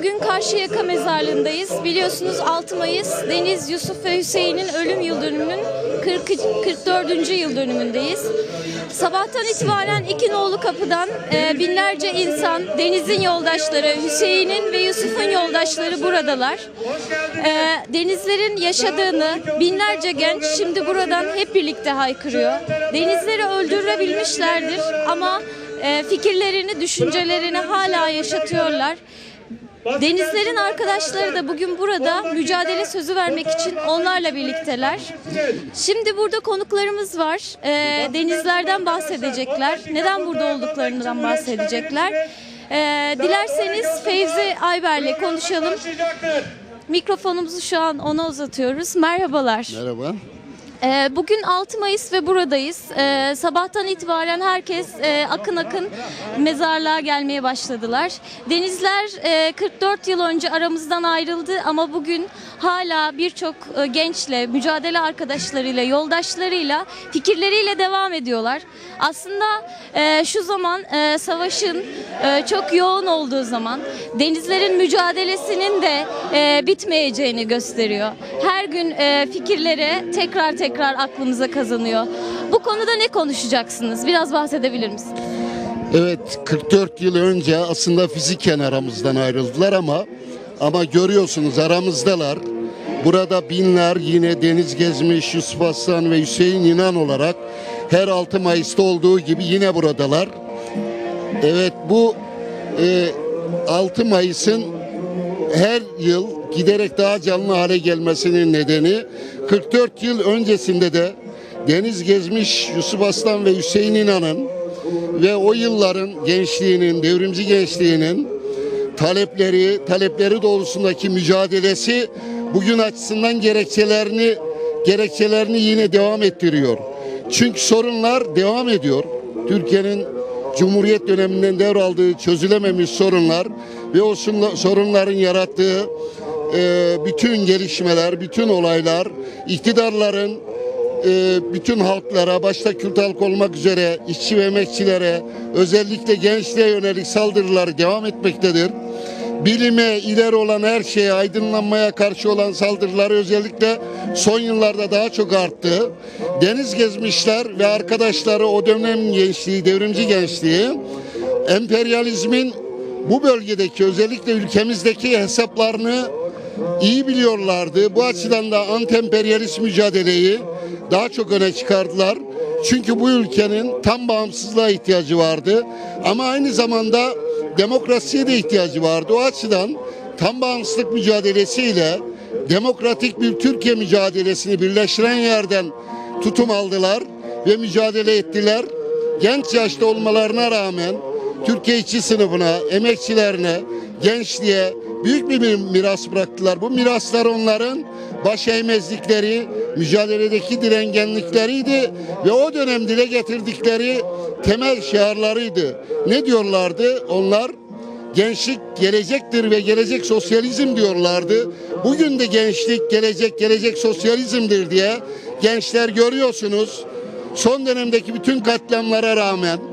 bugün Karşıyaka mezarlığındayız. Biliyorsunuz 6 Mayıs Deniz Yusuf ve Hüseyin'in ölüm yıl dönümünün 40, 44. yıl dönümündeyiz. Sabahtan itibaren iki nolu kapıdan e, binlerce insan, Deniz'in yoldaşları, Hüseyin'in ve Yusuf'un yoldaşları buradalar. E, denizlerin yaşadığını binlerce genç şimdi buradan hep birlikte haykırıyor. Denizleri öldürebilmişlerdir ama e, fikirlerini, düşüncelerini hala yaşatıyorlar. Denizlerin arkadaşları da bugün burada mücadele sözü vermek için onlarla birlikteler. Şimdi burada konuklarımız var. Ee, denizlerden bahsedecekler. Neden burada olduklarından bahsedecekler. Ee, dilerseniz Fevzi Ayber'le konuşalım. Mikrofonumuzu şu an ona uzatıyoruz. Merhabalar. Merhaba. Ee, Bugün 6 Mayıs ve buradayız. Ee, Sabahtan itibaren herkes e, akın akın mezarlığa gelmeye başladılar. Denizler e, 44 yıl önce aramızdan ayrıldı ama bugün hala birçok e, gençle, mücadele arkadaşlarıyla, yoldaşlarıyla, fikirleriyle devam ediyorlar. Aslında e, şu zaman e, savaşın e, çok yoğun olduğu zaman denizlerin mücadelesinin de e, bitmeyeceğini gösteriyor. Her gün e, fikirlere tekrar tekrar aklımıza kazanıyor. Bu konuda ne konuşacaksınız? Biraz bahsedebilir misiniz? Evet 44 yıl önce aslında fiziken aramızdan ayrıldılar ama ama görüyorsunuz aramızdalar. Burada binler yine deniz gezmiş Yusuf Aslan ve Hüseyin İnan olarak her 6 Mayıs'ta olduğu gibi yine buradalar. Evet bu e, 6 Mayıs'ın her yıl giderek daha canlı hale gelmesinin nedeni 44 yıl öncesinde de deniz gezmiş Yusuf Aslan ve Hüseyin İnan'ın ve o yılların gençliğinin, devrimci gençliğinin talepleri, talepleri doğrultusundaki mücadelesi bugün açısından gerekçelerini gerekçelerini yine devam ettiriyor. Çünkü sorunlar devam ediyor. Türkiye'nin Cumhuriyet döneminden devraldığı çözülememiş sorunlar ve o sorunların yarattığı e, bütün gelişmeler, bütün olaylar, iktidarların e, bütün halklara, başta Kürt halk olmak üzere işçi ve emekçilere, özellikle gençliğe yönelik saldırıları devam etmektedir. Bilime, ileri olan her şeye, aydınlanmaya karşı olan saldırıları özellikle son yıllarda daha çok arttı. Deniz gezmişler ve arkadaşları o dönem gençliği, devrimci gençliği, emperyalizmin bu bölgedeki özellikle ülkemizdeki hesaplarını iyi biliyorlardı. Bu açıdan da antemperyalist mücadeleyi daha çok öne çıkardılar. Çünkü bu ülkenin tam bağımsızlığa ihtiyacı vardı. Ama aynı zamanda demokrasiye de ihtiyacı vardı. O açıdan tam bağımsızlık mücadelesiyle demokratik bir Türkiye mücadelesini birleştiren yerden tutum aldılar ve mücadele ettiler. Genç yaşta olmalarına rağmen Türkiye işçi sınıfına, emekçilerine, gençliğe büyük bir miras bıraktılar. Bu miraslar onların baş eğmezlikleri, mücadeledeki direngenlikleriydi ve o dönem dile getirdikleri temel şiarlarıydı. Ne diyorlardı? Onlar gençlik gelecektir ve gelecek sosyalizm diyorlardı. Bugün de gençlik gelecek gelecek sosyalizmdir diye gençler görüyorsunuz. Son dönemdeki bütün katliamlara rağmen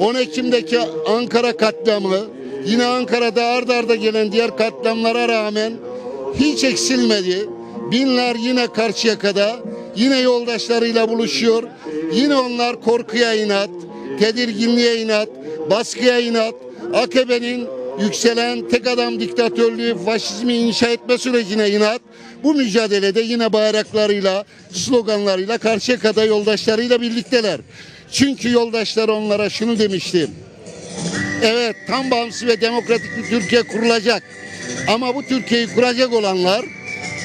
10 Ekim'deki Ankara katliamı, yine Ankara'da ard arda gelen diğer katliamlara rağmen hiç eksilmedi. Binler yine Karşıyaka'da, yine yoldaşlarıyla buluşuyor. Yine onlar korkuya inat, tedirginliğe inat, baskıya inat, AKP'nin yükselen tek adam diktatörlüğü, faşizmi inşa etme sürecine inat. Bu mücadelede yine bayraklarıyla, sloganlarıyla Karşıyaka'da yoldaşlarıyla birlikteler. Çünkü yoldaşlar onlara şunu demişti. Evet tam bağımsız ve demokratik bir Türkiye kurulacak. Ama bu Türkiye'yi kuracak olanlar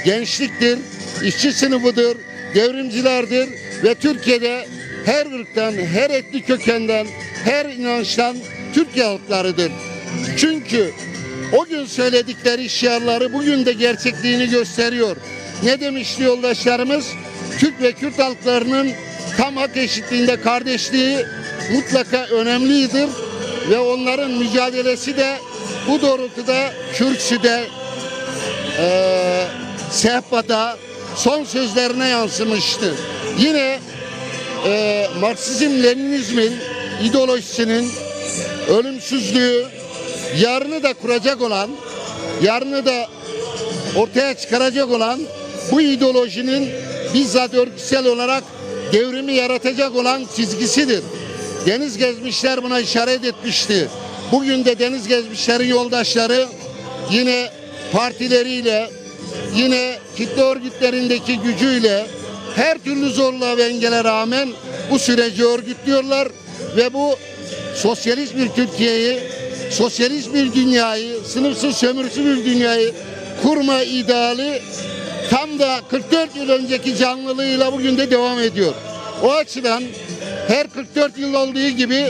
gençliktir, işçi sınıfıdır, devrimcilerdir ve Türkiye'de her ırktan, her etnik kökenden, her inançtan Türkiye halklarıdır. Çünkü o gün söyledikleri şiarları bugün de gerçekliğini gösteriyor. Ne demişti yoldaşlarımız? Türk ve Kürt halklarının tam hak eşitliğinde kardeşliği mutlaka önemlidir ve onların mücadelesi de bu doğrultuda Kürtsü'de eee Sehpa'da son sözlerine yansımıştı. Yine eee Marksizm Leninizmin ideolojisinin ölümsüzlüğü yarını da kuracak olan yarını da ortaya çıkaracak olan bu ideolojinin bizzat örgütsel olarak devrimi yaratacak olan çizgisidir. Deniz gezmişler buna işaret etmişti. Bugün de deniz gezmişlerin yoldaşları yine partileriyle, yine kitle örgütlerindeki gücüyle her türlü zorluğa ve engele rağmen bu süreci örgütlüyorlar ve bu sosyalist bir Türkiye'yi, sosyalist bir dünyayı, sınıfsız sömürüsü bir dünyayı kurma ideali tam da 44 yıl önceki canlılığıyla bugün de devam ediyor. O açıdan her 44 yıl olduğu gibi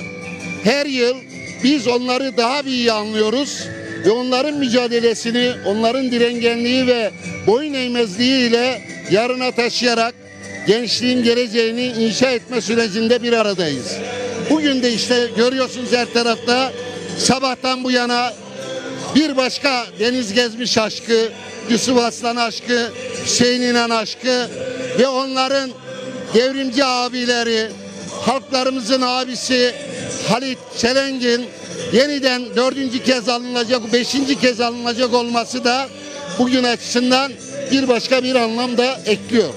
her yıl biz onları daha bir iyi anlıyoruz ve onların mücadelesini, onların direngenliği ve boyun eğmezliğiyle yarına taşıyarak gençliğin geleceğini inşa etme sürecinde bir aradayız. Bugün de işte görüyorsunuz her tarafta sabahtan bu yana bir başka deniz gezmiş aşkı, Yusuf Aslan aşkı, Hüseyin İnan aşkı ve onların devrimci abileri, halklarımızın abisi Halit Çelengin yeniden dördüncü kez alınacak, beşinci kez alınacak olması da bugün açısından bir başka bir anlam da ekliyor.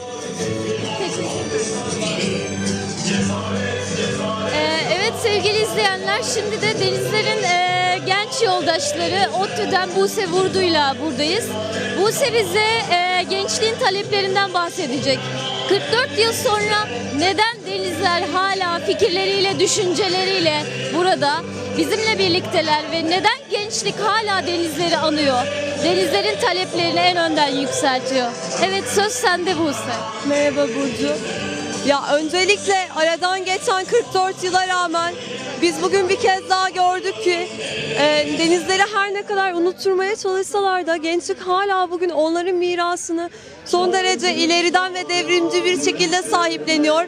Ee, evet sevgili izleyenler şimdi de Denizler'in yoldaşları ODTÜ'den Buse Vurdu'yla buradayız. Buse bize e, gençliğin taleplerinden bahsedecek. 44 yıl sonra neden Denizler hala fikirleriyle, düşünceleriyle burada bizimle birlikteler ve neden gençlik hala Denizler'i anıyor? Denizlerin taleplerini en önden yükseltiyor. Evet söz sende Buse. Merhaba Burcu. Ya öncelikle aradan geçen 44 yıla rağmen biz bugün bir kez daha gördük ki e, denizleri her ne kadar unutturmaya çalışsalar da gençlik hala bugün onların mirasını son derece ileriden ve devrimci bir şekilde sahipleniyor.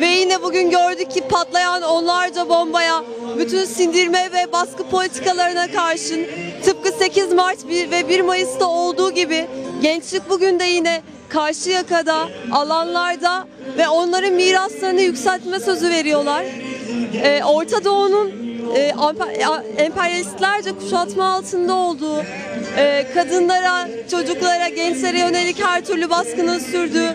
Ve yine bugün gördük ki patlayan onlarca bombaya, bütün sindirme ve baskı politikalarına karşın tıpkı 8 Mart 1 ve 1 Mayıs'ta olduğu gibi gençlik bugün de yine Karşıyaka'da, alanlarda ve onların miraslarını yükseltme sözü veriyorlar. Ee, Orta Doğu'nun e, a- emperyalistlerce kuşatma altında olduğu, e, kadınlara, çocuklara, gençlere yönelik her türlü baskının sürdüğü,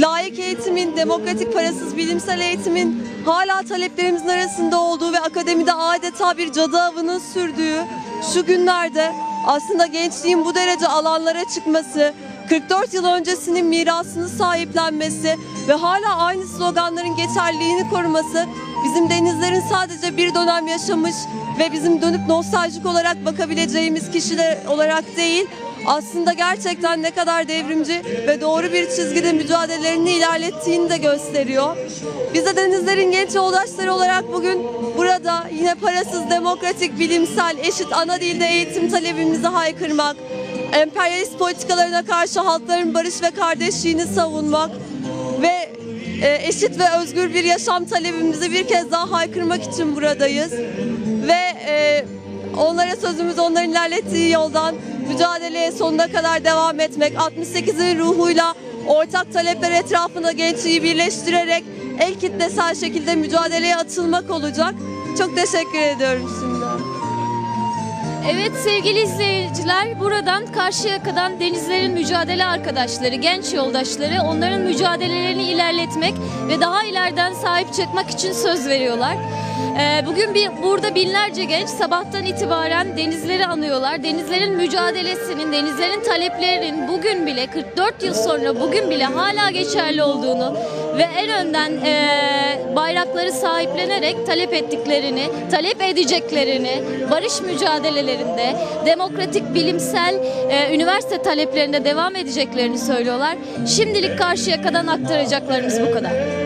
layık eğitimin, demokratik parasız bilimsel eğitimin hala taleplerimizin arasında olduğu ve akademide adeta bir cadı avının sürdüğü şu günlerde aslında gençliğin bu derece alanlara çıkması, 44 yıl öncesinin mirasını sahiplenmesi ve hala aynı sloganların geçerliliğini koruması bizim denizlerin sadece bir dönem yaşamış ve bizim dönüp nostaljik olarak bakabileceğimiz kişiler olarak değil, aslında gerçekten ne kadar devrimci ve doğru bir çizgide mücadelelerini ilerlettiğini de gösteriyor. Biz de denizlerin genç yoldaşları olarak bugün burada yine parasız, demokratik, bilimsel, eşit ana dilde eğitim talebimizi haykırmak, emperyalist politikalarına karşı halkların barış ve kardeşliğini savunmak eşit ve özgür bir yaşam talebimizi bir kez daha haykırmak için buradayız. Ve e, onlara sözümüz onların ilerlettiği yoldan mücadeleye sonuna kadar devam etmek, 68'in ruhuyla ortak talepler etrafında gençliği birleştirerek el kitlesel şekilde mücadeleye atılmak olacak. Çok teşekkür ediyorum şimdi. Evet sevgili izleyiciler buradan Karşıyaka'dan denizlerin mücadele arkadaşları, genç yoldaşları onların mücadelelerini ilerletmek ve daha ileriden sahip çıkmak için söz veriyorlar. Ee, Bugün bir, burada binlerce genç sabahtan itibaren denizleri anıyorlar. Denizlerin mücadelesinin, denizlerin taleplerinin bugün bile 44 yıl sonra bugün bile hala geçerli olduğunu ve en önden eee, bayrakları sahiplenerek talep ettiklerini, talep edeceklerini, barış mücadelelerinde, demokratik bilimsel eee, üniversite taleplerinde devam edeceklerini söylüyorlar. Şimdilik Karşıyaka'dan aktaracaklarımız bu kadar.